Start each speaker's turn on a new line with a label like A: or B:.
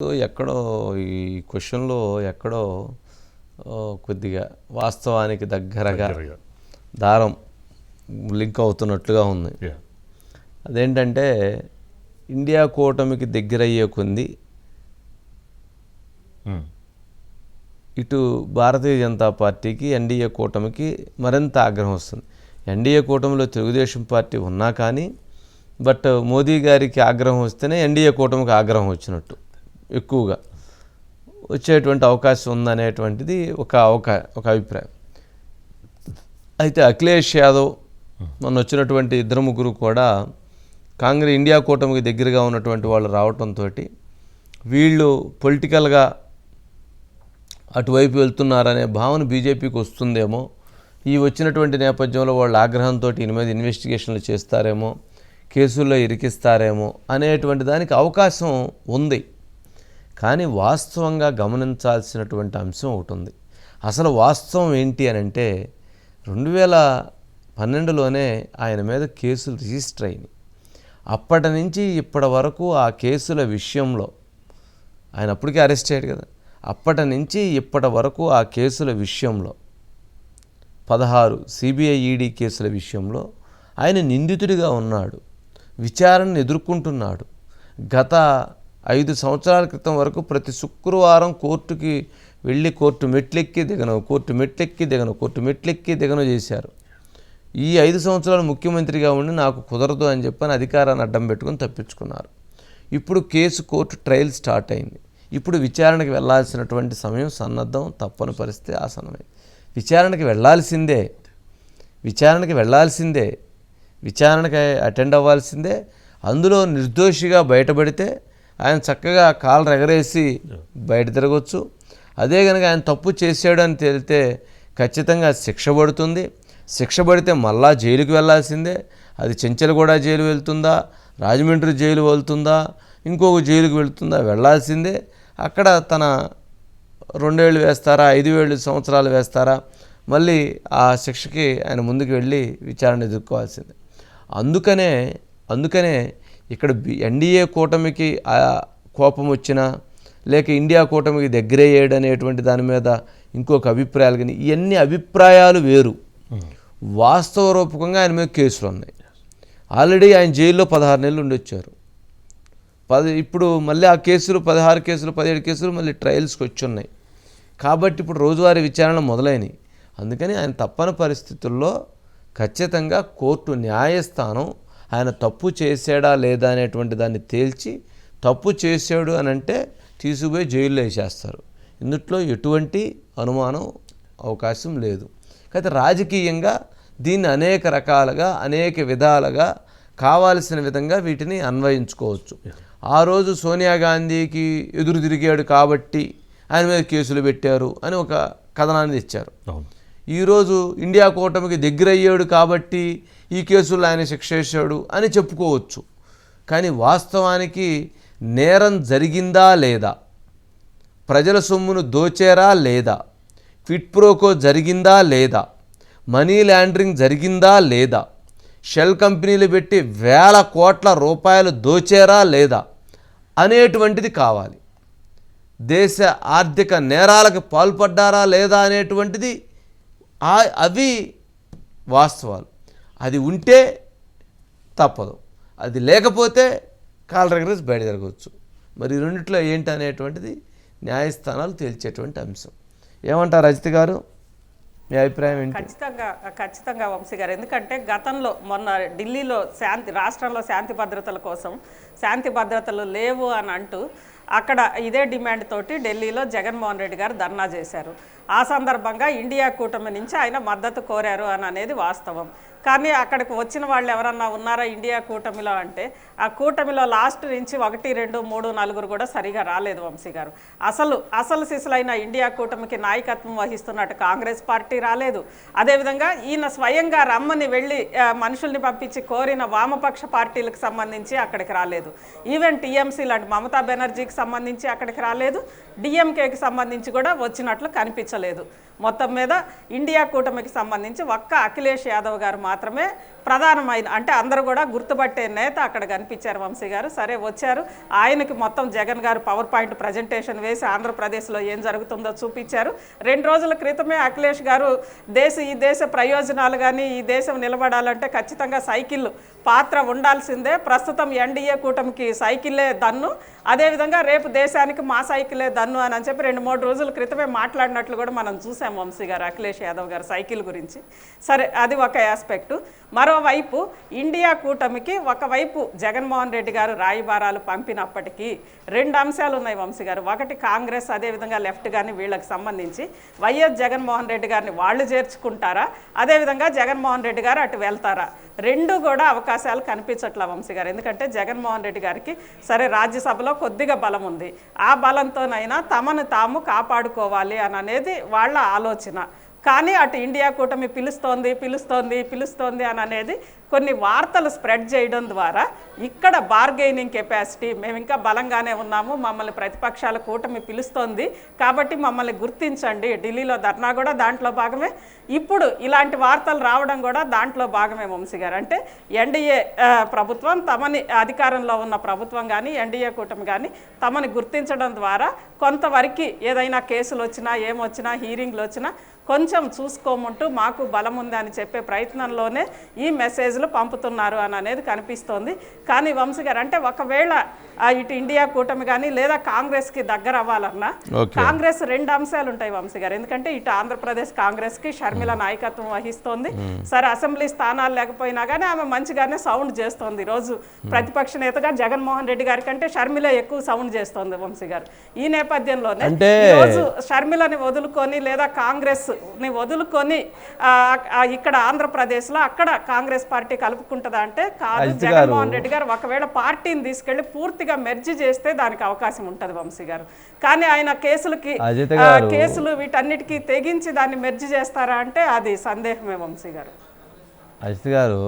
A: So ఎక్కడో ఈ క్వశ్చన్లో ఎక్కడో కొద్దిగా వాస్తవానికి దగ్గరగా. దారం లింక్ అవుతున్నట్లుగా ఉంది. అదేంటంటే ఇండియా కూటమికి దగ్గరయ్యే కొంది
B: Hmm.
A: ఇటు భారతీయ జనతా పార్టీకి ఎన్డీఏ కూటమికి మరింత ఆగ్రహం వస్తుంది ఎన్డీఏ కూటమిలో తెలుగుదేశం పార్టీ ఉన్నా కానీ బట్ మోదీ గారికి ఆగ్రహం వస్తేనే ఎన్డీఏ కూటమికి ఆగ్రహం వచ్చినట్టు ఎక్కువగా వచ్చేటువంటి అవకాశం ఉందనేటువంటిది ఒక అవకా ఒక అభిప్రాయం. అయితే అఖిలేష్ యాదవ్ మొన్న వచ్చినటువంటి ఇద్దరు ముగ్గురు కూడా కాంగ్రెస్ ఇండియా కూటమికి దగ్గరగా ఉన్నటువంటి వాళ్ళు రావటంతో వీళ్ళు పొలిటికల్గా అటువైపు వెళ్తున్నారనే భావన బీజేపీకి వస్తుందేమో ఈ వచ్చినటువంటి నేపథ్యంలో వాళ్ళ ఆగ్రహంతో ఈయన మీద ఇన్వెస్టిగేషన్లు చేస్తారేమో కేసుల్లో ఇరికిస్తారేమో అనేటువంటి దానికి అవకాశం ఉంది. కానీ వాస్తవంగా గమనించాల్సినటువంటి అంశం ఒకటి ఉంది. అసలు వాస్తవం ఏంటి అని అంటే రెండు వేల పన్నెండులోనే ఆయన మీద కేసులు రిజిస్టర్ అయినాయి. అప్పటి నుంచి ఇప్పటి వరకు ఆ కేసుల విషయంలో ఆయన అప్పటికే అరెస్ట్ అయ్యాడు కదా. అప్పటి నుంచి ఇప్పటి వరకు ఆ కేసుల విషయంలో పదహారు సిబిఐ ఈడీ కేసుల విషయంలో ఆయన నిందితుడిగా ఉన్నాడు. విచారణను ఎదుర్కొంటున్నాడు. గత ఐదు సంవత్సరాల క్రితం వరకు ప్రతి శుక్రవారం కోర్టుకి వెళ్ళి కోర్టు మెట్లెక్కి దిగను కోర్టు మెట్లెక్కి దిగను కోర్టు మెట్లెక్కి దిగను చేశారు. ఈ ఐదు సంవత్సరాలు ముఖ్యమంత్రిగా ఉండి నాకు కుదరదు అని చెప్పని అధికారాన్ని అడ్డం పెట్టుకొని తప్పించుకున్నారు. ఇప్పుడు కేసు కోర్టు ట్రయల్ స్టార్ట్ అయింది. ఇప్పుడు విచారణకి వెళ్ళాల్సినటువంటి సమయం సన్నద్ధం తప్పని పరిస్థితి ఆసనమైంది విచారణకి వెళ్ళాల్సిందే విచారణకి వెళ్ళాల్సిందే విచారణకి అటెండ్ అవ్వాల్సిందే. అందులో నిర్దోషిగా బయటపడితే ఆయన చక్కగా కాళ్ళు ఎగరేసి బయట తిరగవచ్చు అదే కనుక ఆయన తప్పు చేశాడు అని తెలితే ఖచ్చితంగా శిక్ష పడుతుంది. శిక్ష పడితే మళ్ళా జైలుకి వెళ్ళాల్సిందే అది చెంచలగూడ జైలు వెళ్తుందా? రాజమండ్రి జైలు వెళ్తుందా? ఇంకొక జైలుకి వెళ్తుందా? వెళ్ళాల్సిందే అక్కడ తన రెండేళ్ళు వేస్తారా? ఐదు వేలు సంవత్సరాలు వేస్తారా? మళ్ళీ ఆ శిక్షకి ఆయన ముందుకు వెళ్ళి విచారణ ఎదుర్కోవాల్సిందే. అందుకనే అందుకనే ఇక్కడ ఎన్డీఏ కూటమికి ఆ కోపం వచ్చినా లేక ఇండియా కూటమికి దగ్గరయ్యాడు అనేటువంటి దాని మీద ఇంకొక అభిప్రాయాలు కానీ ఇవన్నీ అభిప్రాయాలు వేరు. వాస్తవ రూపకంగా ఆయన మీద కేసులు ఉన్నాయి ఆల్రెడీ ఆయన జైల్లో పదహారు నెలలు ఉండొచ్చారు. పది ఇప్పుడు మళ్ళీ ఆ కేసులు పదహారు కేసులు పదిహేడు కేసులు మళ్ళీ ట్రయల్స్కి వచ్చి ఉన్నాయి కాబట్టి ఇప్పుడు రోజువారీ విచారణ మొదలైనవి అందుకని ఆయన తప్పని పరిస్థితుల్లో ఖచ్చితంగా కోర్టు న్యాయస్థానం ఆయన తప్పు చేశాడా లేదా అనేటువంటి దాన్ని తేల్చి తప్పు చేశాడు అని అంటే తీసుకుపోయి జైల్లో వేసేస్తారు. ఇందుట్లో ఎటువంటి అనుమానం అవకాశం లేదు. అయితే రాజకీయంగా దీన్ని అనేక రకాలుగా అనేక విధాలుగా కావాల్సిన విధంగా వీటిని అన్వయించుకోవచ్చు. ఆ రోజు సోనియా గాంధీకి ఎదురు తిరిగాడు కాబట్టి ఆయన మీద కేసులు పెట్టారు అని ఒక కథనాన్ని ఇచ్చారు
B: అవును.
A: ఈరోజు ఇండియా కూటమికి దగ్గర అయ్యాడు కాబట్టి ఈ కేసుల్లో ఆయన శిక్ష వేశాడు అని చెప్పుకోవచ్చు. కానీ వాస్తవానికి నేరం జరిగిందా లేదా? ప్రజల సొమ్మును దోచేరా లేదా? క్విట్ ప్రోకో జరిగిందా లేదా? మనీ లాండరింగ్ జరిగిందా లేదా? షెల్ కంపెనీలు పెట్టి వేల కోట్ల రూపాయలు దోచేరా లేదా? అనేటువంటిది కావాలి. దేశ ఆర్థిక నేరాలకు పాల్పడ్డారా లేదా అనేటువంటిది అవి వాస్తవాలు. అది ఉంటే తప్పదు. అది లేకపోతే కాల్ రెగరేసి బయట జరగవచ్చు మరి రెండిట్లో ఏంటి అనేటువంటిది న్యాయస్థానాలు తేల్చేటువంటి అంశం. ఏమంటారు రజిత గారు? మీ అభిప్రాయం ఏంటి?
C: ఖచ్చితంగా ఖచ్చితంగా వంశీ గారు. ఎందుకంటే గతంలో మొన్న ఢిల్లీలో శాంతి రాష్ట్రంలో శాంతి భద్రతల కోసం శాంతి భద్రతలు లేవు అని అంటూ అక్కడ ఇదే డిమాండ్ తోటి ఢిల్లీలో జగన్మోహన్ రెడ్డి గారు ధర్నా చేశారు. ఆ సందర్భంగా ఇండియా కూటమి నుంచి ఆయన మద్దతు కోరారు అని అనేది వాస్తవం. కానీ అక్కడికి వచ్చిన వాళ్ళు ఎవరన్నా ఉన్నారా ఇండియా కూటమిలో అంటే ఆ కూటమిలో లాస్ట్ నుంచి ఒకటి రెండు మూడు నలుగురు కూడా సరిగా రాలేదు వంశీ గారు. అసలు అసలు సిసలైన ఇండియా కూటమికి నాయకత్వం వహిస్తున్నట్టు కాంగ్రెస్ పార్టీ రాలేదు. అదేవిధంగా ఈయన స్వయంగా రమ్మని వెళ్ళి మనుషుల్ని పంపించి కోరిన వామపక్ష పార్టీలకు సంబంధించి అక్కడికి రాలేదు. ఈవెన్ టీఎంసీ లాంటి మమతా బెనర్జీకి సంబంధించి అక్కడికి రాలేదు. డిఎంకేకి సంబంధించి కూడా వచ్చినట్లు కనిపించలేదు. మొత్తం మీద ఇండియా కూటమికి సంబంధించి ఒక్క అఖిలేష్ యాదవ్ గారు మాత్రం మాత్రమే ప్రధానమైన అంటే అందరూ కూడా గుర్తుపట్టే నేత అక్కడ కనిపించారు వంశీ గారు. సరే వచ్చారు. ఆయనకి మొత్తం జగన్ గారు పవర్ పాయింట్ ప్రజెంటేషన్ వేసి ఆంధ్రప్రదేశ్లో ఏం జరుగుతుందో చూపించారు. రెండు రోజుల క్రితమే అఖిలేష్ గారు దేశ ఈ దేశ ప్రయోజనాలు కానీ ఈ దేశం నిలబడాలంటే ఖచ్చితంగా సైకిల్ పాత్ర ఉండాల్సిందే. ప్రస్తుతం ఎన్డీఏ కూటమికి సైకిలే దన్ను. అదేవిధంగా రేపు దేశానికి మా సైకిలే దన్ను అని చెప్పి రెండు మూడు రోజుల క్రితమే మాట్లాడినట్లు కూడా మనం చూసాం వంశీ గారు అఖిలేష్ యాదవ్ గారు సైకిల్ గురించి. సరే అది ఒక ఆస్పెక్టు మరోవైపు ఇండియా కూటమికి ఒకవైపు జగన్మోహన్ రెడ్డి గారు రాయబారాలు పంపినప్పటికీ రెండు అంశాలు ఉన్నాయి వంశీ గారు. ఒకటి కాంగ్రెస్ అదేవిధంగా లెఫ్ట్ కానీ వీళ్ళకి సంబంధించి. వైఎస్ జగన్మోహన్ రెడ్డి గారిని వాళ్ళు చేర్చుకుంటారా? అదేవిధంగా జగన్మోహన్ రెడ్డి గారు అటు వెళ్తారా? రెండు కూడా అవకాశాలు కనిపించట్లా వంశీ గారు. ఎందుకంటే జగన్మోహన్ రెడ్డి గారికి సరే రాజ్యసభలో కొద్దిగా బలం ఉంది. ఆ బలంతోనైనా తమను తాము కాపాడుకోవాలి అని అనేది వాళ్ళ ఆలోచన. కానీ అటు ఇండియా కూటమి పిలుస్తోంది పిలుస్తోంది పిలుస్తోంది అని అనేది కొన్ని వార్తలు స్ప్రెడ్ చేయడం ద్వారా ఇక్కడ బార్గెయినింగ్ కెపాసిటీ మేము ఇంకా బలంగానే ఉన్నాము మమ్మల్ని ప్రతిపక్షాల కూటమి పిలుస్తోంది. కాబట్టి మమ్మల్ని గుర్తించండి. ఢిల్లీలో ధర్నా కూడా దాంట్లో భాగమే. ఇప్పుడు ఇలాంటి వార్తలు రావడం కూడా దాంట్లో భాగమే వంశీ గారు. అంటే ఎన్డీఏ ప్రభుత్వం తమని అధికారంలో ఉన్న ప్రభుత్వం కానీ ఎన్డీఏ కూటమి కానీ తమని గుర్తించడం ద్వారా కొంతవరకు ఏదైనా కేసులు వచ్చినా ఏమొచ్చినా హీరింగ్లు వచ్చినా కొంచెం చూసుకోమంటూ మాకు బలం ఉంది అని చెప్పే ప్రయత్నంలోనే ఈ మెసేజ్ మెసేజ్లు పంపుతున్నారు అని అనేది కనిపిస్తోంది. కానీ వంశీ గారు అంటే ఒకవేళ ఇటు ఇండియా కూటమి కానీ లేదా కాంగ్రెస్కి దగ్గర అవ్వాలన్నా కాంగ్రెస్ రెండు అంశాలు ఉంటాయి వంశీ గారు. ఎందుకంటే ఇటు ఆంధ్రప్రదేశ్ కాంగ్రెస్కి షర్మిల నాయకత్వం వహిస్తోంది. సరే అసెంబ్లీ స్థానాలు లేకపోయినా కానీ ఆమె మంచిగానే సౌండ్ చేస్తోంది ఈరోజు. ప్రతిపక్ష నేతగా జగన్మోహన్ రెడ్డి గారి కంటే షర్మిల ఎక్కువ సౌండ్ చేస్తోంది వంశీ గారు. ఈ నేపథ్యంలోనే ఈరోజు షర్మిలని వదులుకొని లేదా కాంగ్రెస్ని వదులుకొని ఇక్కడ ఆంధ్రప్రదేశ్లో అక్కడ కాంగ్రెస్ పార్టీ కలుపుకుంటుందా అంటే కాదు. జగన్మోహన్ రెడ్డి గారు ఒకవేళ పార్టీని తీసుకెళ్ళి పూర్తిగా మెర్జి చేస్తే దానికి అవకాశం ఉంటుంది వంశీ గారు. కానీ ఆయన కేసులకి కేసులు వీటన్నిటికీ తెగించి దాన్ని మెర్జి చేస్తారా అంటే అది సందేహమే వంశీ గారు.
A: అజిత్ గారు